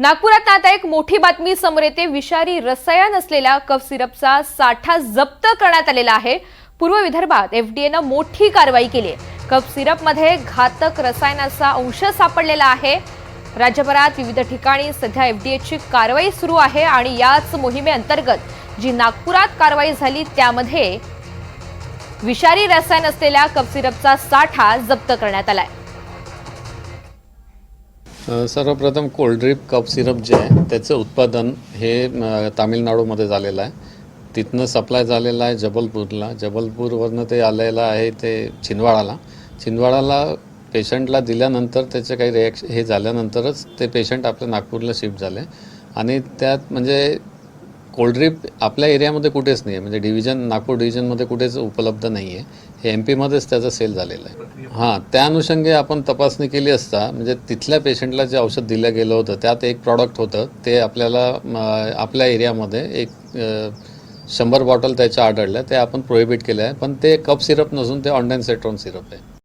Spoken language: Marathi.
नागपुरात आता एक मोठी बातमी समोर येते. विषारी रसायन असलेल्या कफ सिरपचा साठा जप्त करण्यात आलेला आहे. पूर्व विदर्भात एफडीएनं मोठी कारवाई केली आहे. कफ सिरपमध्ये घातक रसायनाचा अंश सापडलेला आहे. राज्यभरात विविध ठिकाणी सध्या एफडीएची कारवाई सुरू आहे आणि याच मोहिमेअंतर्गत जी नागपुरात कारवाई झाली त्यामध्ये विषारी रसायन असलेल्या कफ सिरपचा साठा जप्त करण्यात आला आहे सर्वप्रथम कोल्ड्रिप कप सिरप जे आहे त्याचं उत्पादन हे तामिळनाडूमध्ये झालेलं आहे. तिथनं सप्लाय झालेलं आहे जबलपूरला. जबलपूरवरनं ते आलेलं आहे ते छिंदवाडाला. छिंदवाडाला पेशंटला दिल्यानंतर त्याचे काही रिॲक्श हे झाल्यानंतरच ते पेशंट आपल्या नागपूरला शिफ्ट झाले. आणि त्यात म्हणजे पोल्ट्री आपल्या एरियामध्ये कुठेच नाही आहे म्हणजे डिव्हिजन नागपूर डिव्हिजनमध्ये कुठेच उपलब्ध नाही आहे हे एम पीमध्येच त्याचा सेल झालेला आहे. हां त्या अनुषंगे आपण तपासणी केली असता म्हणजे तिथल्या पेशंटला जे औषध दिलं गेलं होतं त्यात एक प्रॉडक्ट होतं. ते आपल्याला आपल्या एरियामध्ये एक शंभर बॉटल त्याच्या आढळल्या. ते आपण प्रोहिबिट केलं आहे पण ते कप सिरप नसून ते ऑनलाईन सेट्रॉन सिरप आहे.